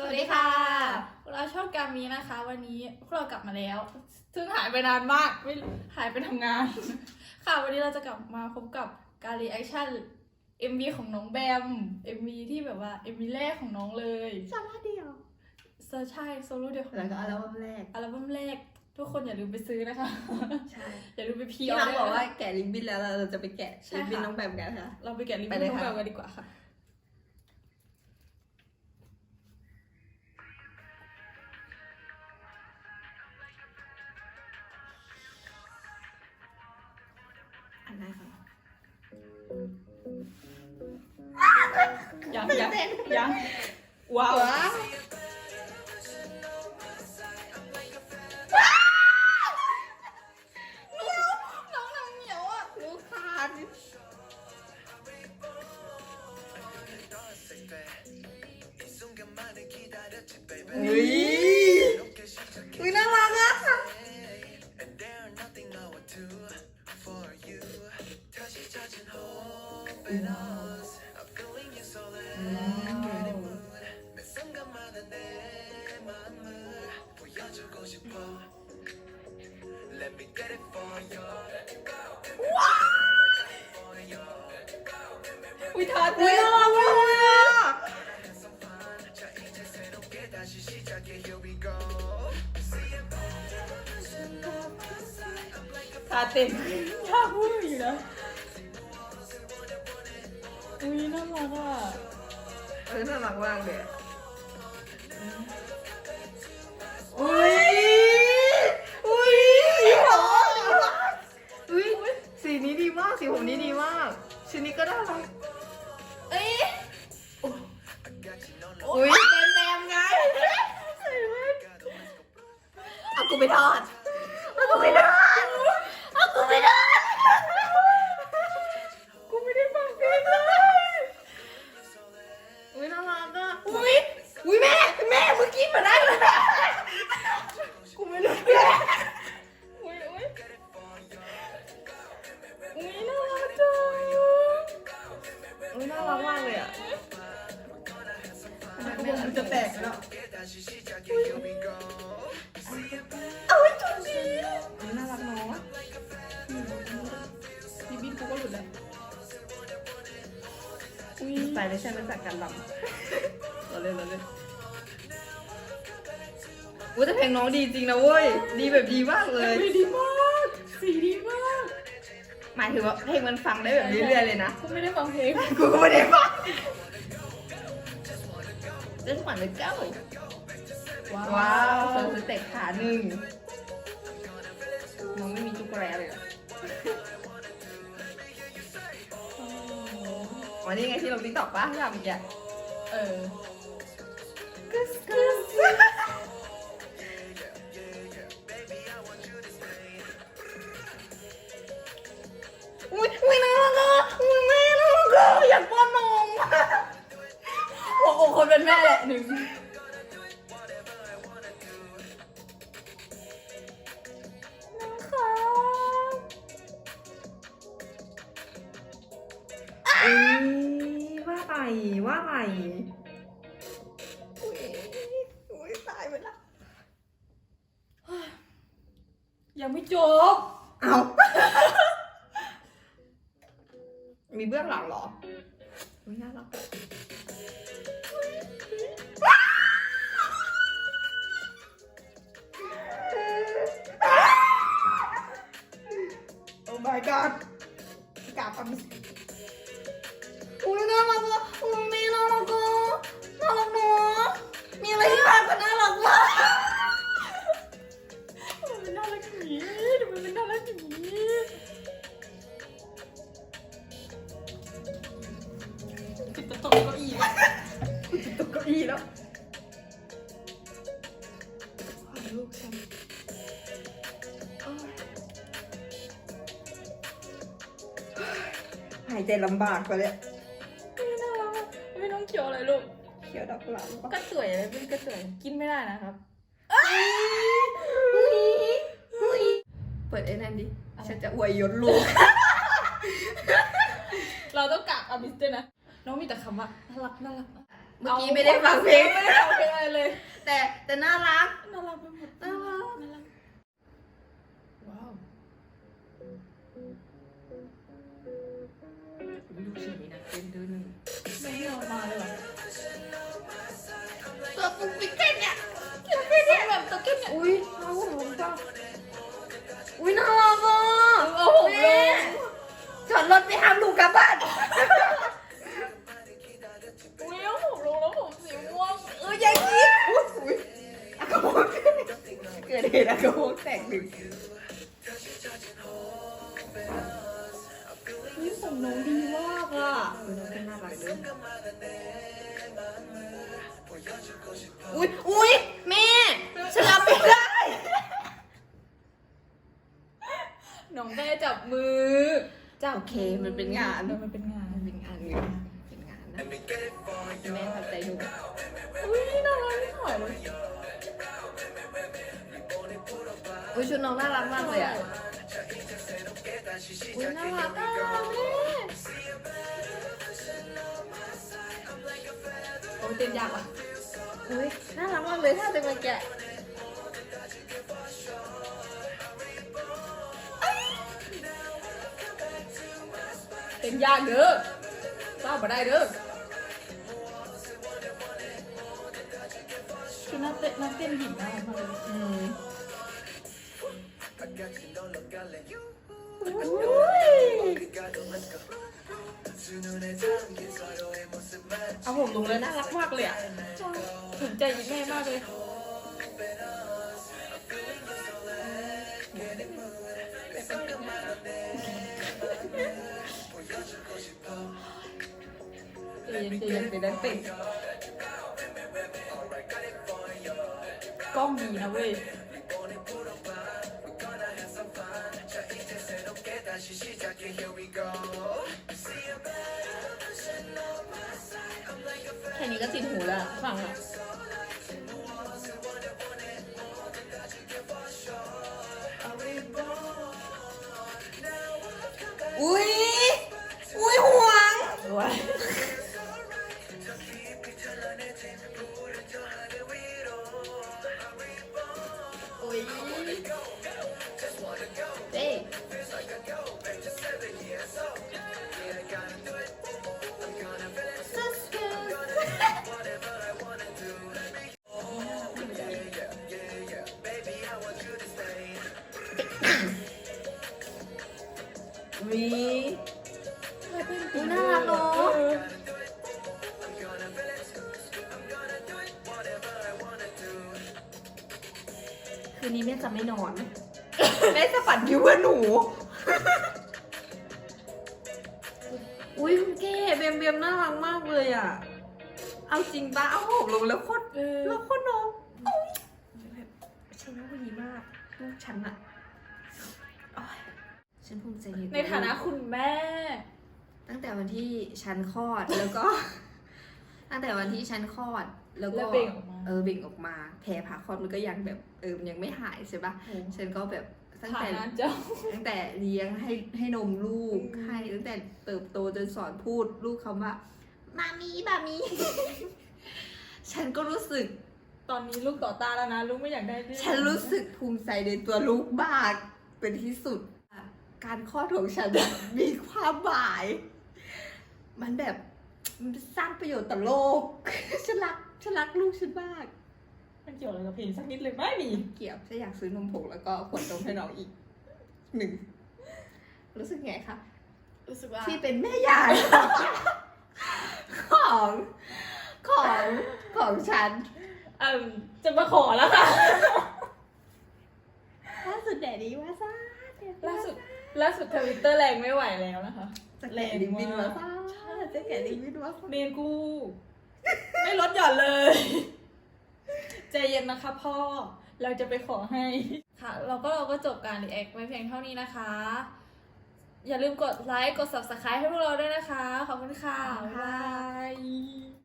สวัสดีค่ะพวกเราชอบการมีนะคะ วันนี้พวกเรากลับมาแล้ว ซึ่งหายไปนานมากไม่หายไปทำงาน ค่ะวันนี้เราจะกลับมาพบกับการรีแอคชั่น MV ของน้องแบม MV ที่แบบว่า MV แรกของน้องเลยซาร่าเดียวเซอร์ใช่โซโล่เดียวของแล้วก็น้อังลบั้มแรก อัลบั้มแรก ทุกคนอย่าลืมไปซื้อนะคะ ใช่อย่าลืมไปพีพี่ออน้องด้วยบอกว่านะแกะลิปบิ้นแล้วเราจะไปแกะใช่ลิปบิ้นค่ะน้องแบมกันค่ะ เราไปแกะลิปไปบิ้นเลยน้องค่ะ แบมกันดีกว่าค่ะ ไหนคะยังยังยังว้าว อุ้ยทาอุ้เต้ยนน่ารักมากเลยอะทาเต้นยาพูดอยู่นะอุ้ยน่ารักอะเออน่ารักมากเลยอะอุ้ยอุ้ยสีผมอุ้ยสีนี้ดีมากสีผมนี้ดีมากชุดนี้ก็น่ารัก น่ารักมากเลยอะมันจะแตกแล้วเอาไว้จุดดีน่ารักเนาะพี่บินกูก็หลุดแล้วอุ้ยสไตล์เลชั่นมาจากการลำเราเล่นเราเล่นอุ้ยแต่เพลงน้องดีจริงนะเว้ย ดีแบบดีมากเลยดีมากสีดีมาก หมายถึงว่าเพลงมันฟังได้แบบเรื่อยๆเลยนะกูไม่ได้ฟังเพลงกูก็ไม่ได้ฟังเล่นขวัญเลยเจ้าว้าวเสริมสเต็ปขาหนึ่งน้องไม่มีจุกแร้เลยเหรออ๋อนี่ไงที่เราติ๊กต็อกป้าที่ทำเมื่อกี้ เออ หละหนึ่งอุ้ยว่าไปว่าไปอุ้ยอุ้ยตายไปแล้วยังไม่จบ เอามีเบื้องหลังเหรออุ้ยน่ารักายใจลำบากไปเลยไม่น่ารักอะไม่ต้องเขียวอะไรลูกเขียวดอกกุหลาบกระสวยอะไรเป็นกระสวยกินไม่ได้นะครับเปิดไอ้นั่นดิฉันจะอวยยศลูก เราต้องกะอาบิสด้วยนะ น้องมีแต่คำว่าน่ารักน่ารักเมื่อกี้ไม่ได้ฟังเพลงไม่ได้ฟังเพลงอะไรเลย แต่แต่น่ารัก น่ารักไปหมดน่ารัก แบบตัวเข้มเนี่ยอุ้ยน่ารักมากอุ้ยน่ารักอะเอาผมลงจอดรถไปห้ามลูกกลับบ้านอุ้ยเอาผมลงแล้วผมสีม่วงเออยังคิดอุ้ยอุ้ยอากาโมกเกิดเหตุอากาโมกแตกหนึ่งนี่ผมน้องดีมากอะเออน้องเต้นน่ารักด้วยอุ้ยอุ้ยแม่ฉันรับไม่ได้ น้องได้จับ มือจ้าโอเคมันเป็นงานเออมันเป็นงานมันเป็นงานเงินเป็นงานนะแม่ทำใจหนูอุ้ยน่ารักที่หายเลยอุ้ยชุดน้องน่ารักมากเลยอะอุ้ยน่ารักอะแม่โอ้ยเต้นยากอะอุ้ยน่ารักมากเลยถ้าเป็นมาแกะ เต้นยากเด้อเจ้ามาได้เด้อคือนักเต้นนักเต้นหญิงมากเลยอืมเอาผมลงเลยน่ารักมากเลยอะถึงใจยิ้มแม่มากเลย เย็นเย็นเป็นนักเตะกล้องดีนะเว้ยแค่นี้ก็ติดหูแล้วฟังอะ คืนนี้แม่จะไม่นอน แม่จะฝันอยู่กับหนู อุ้ยคุณเก้เบียมเบียมน่ารักมากเลยอะ เอาจริงปะเอาหอมลงแล้วโคตรเออแล้วโคตรน้องโอ๊ยแบบฉันว่าดีมากลูกฉันอะโอ๊ยฉันภูมิใจในตัวในฐานะคุณแม่ ตั้งแต่วันที่ฉันคลอดแล้วก็ ตั้งแต่วันที่ฉันคลอดแล้วก็แล้วเบ่งออกมา เออเบ่งออกมาแผลผ่าคลอดมันก็ยังแบบเออมันยังไม่หายใช่ปะฉันก็แบบตั้งฐาแต่นะเจ้า ตั้งแต่เลี้ยงให้ให้นมลูกอืม ให้ตั้งแต่เติบโตจนสอนพูดลูกคำว่ามามีบามี ฉันก็รู้สึก ตอนนี้ลูกต่อตาแล้วนะลูกไม่อยากได้เรื่องฉันรู้สึกภูมิใจในตัวลูกมากเป็นที่สุด การคลอดของฉัน มีความหมาย มันแบบ มันสร้างประโยชน์ต่อโลก ฉันรักฉันรักลูกฉันมากมันเกี่ยวอะไรกับเพลงสักนิดเลยไม่มีเกี่ยวฉันอยากซื้อนมผงแล้วก็ขวดนมให้น้องอีกหนึ่งรู้สึกไงคะรู้สึกว่าที่เป็นแม่ยายของของของฉันเออจะมาขอแล้วค่ะล่าสุดแดดดีว่าซ่าล่าสุดล่าสุดทวิตเตอร์แรงไม่ไหวแล้วนะคะจะแกะลิงบินมาซ่าจะแกะลิงบินมาซ่าเมนกู ไม่ลดหย่อนเลย ใจเย็นนะคะพ่อ เราจะไปขอให้ ค่ะ เราก็เราก็จบการรีแอคไว้เพียงเท่านี้นะคะ อย่าลืมกดไลค์ กด subscribe ให้พวกเราด้วยนะคะ ขอบคุณค่ะ บ๊ายบาย